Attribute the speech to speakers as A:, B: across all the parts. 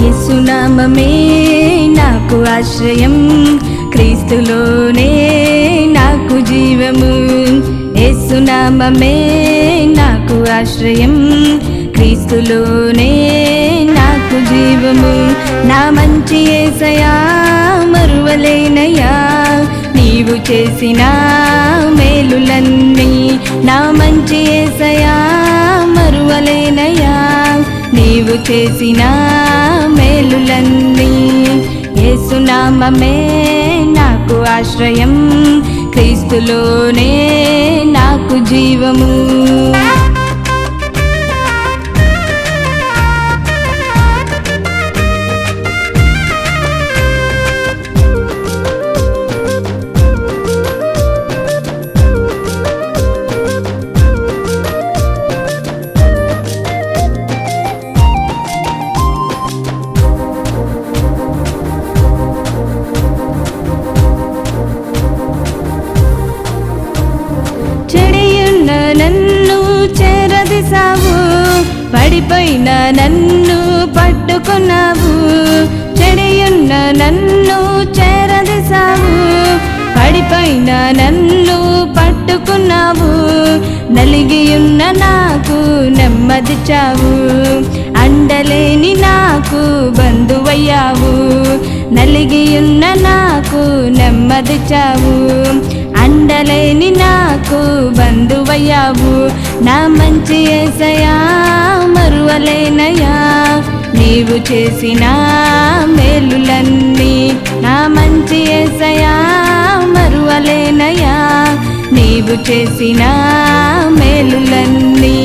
A: యేసునామమే నాకు ఆశ్రయం. క్రీస్తులోనే నాకు జీవము. యేసునామమే నాకు ఆశ్రయం. క్రీస్తులోనే నాకు జీవము. నా మంచి ఏసయా మరువలేనయా? నీవు చేసిన మేలులన్నీ నా మంచి ఏసయా మరువలేనయా? నీవు చేసిన మేలులన్నీ యేసునామమే నాకు ఆశ్రయం. క్రీస్తులోనే నాకు జీవము. పడిపోయిన నన్ను పట్టుకున్నావు. చెడియున్న నన్ను చెరదిసావు పడిపోయిన నన్ను పట్టుకున్నావు. నలిగియున్న నాకు నెమ్మది చావు. అండలేని నాకు బంధువయ్యావు. నలిగియున్న నాకు నెమ్మది చావు. అండలేని నాకు బంధువయ్యావు. నా మంచి ఏసయా మరువలేనయా నీవు చేసిన మేలులన్నీ నా మంచి ఏసయా? మరువలేనయా? నీవు చేసిన మేలులన్నీ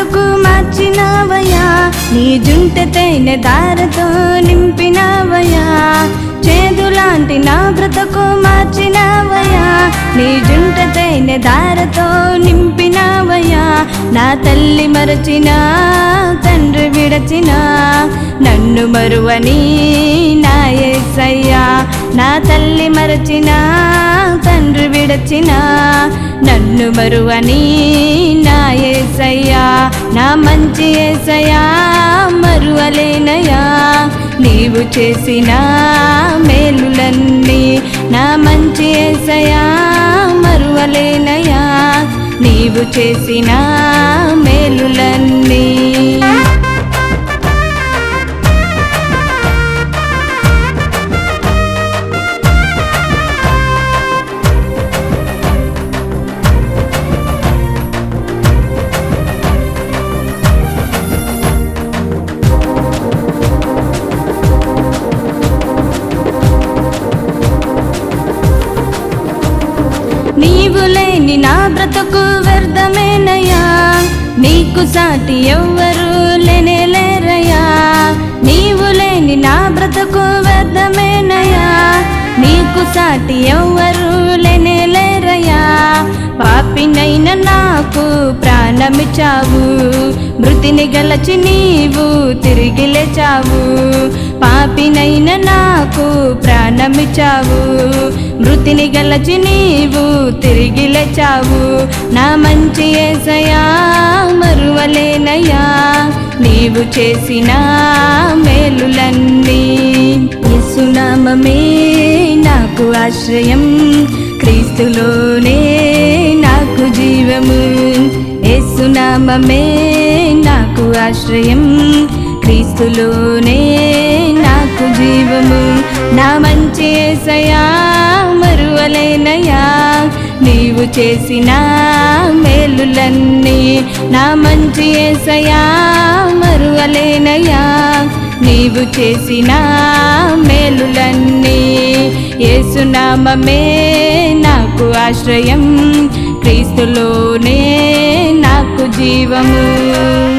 A: బ్రతుకు మార్చినావయ్యా? నీ జుంట తేనె దారతో నింపినావయ్యా? చేదులాంటి నా బ్రతుకు మార్చినావయ్యా? నీ జుంట తేనె దారతో నింపినావయ్యా? నా తల్లి మరచినా తండ్రి విడచినా నన్ను మరువని నా యేసయ్యా. నా తల్లి మరచినా తండ్రి విడచిన నన్ను మరువని నా ఏసయ్యా నా మంచి ఏసయ్యా మరువలేనయా నీవు చేసిన మేలులన్నీ నా మంచి ఏసయ్యా మరువలేనయా నీవు చేసిన మేలులన్నీ నీకు సాటి ఎవ్వరు లేనేలేరయ్యా నీవు లేని నా బ్రతుకు వ్యర్థమేనయ్యా. నీకు సాటి ఎవ్వరు ప్రాణమిచ్చావు మృతిని గలచి నీవు తిరిగి లేచావు. పాపినైన నాకు ప్రాణమిచ్చావు. మృతిని గలచి నీవు తిరిగి లేచావు. నా మంచి ఏసయా మరువలేనయా నీవు చేసిన మేలులన్నీ యేసునామమే నాకు ఆశ్రయం. క్రీస్తులోనే నాకు జీవము. యేసునామమే నాకు ఆశ్రయం. క్రీస్తులోనే నాకు జీవము. నా మంచి ఏసయా మరువలేనయా నీవు చేసిన మేలులన్నీ నా మంచి ఏసయా మరువలేనయా నీవు చేసిన మేలులన్నీ యేసునామమే నాకు ఆశ్రయం. క్రీస్తులోనే నాకు జీవము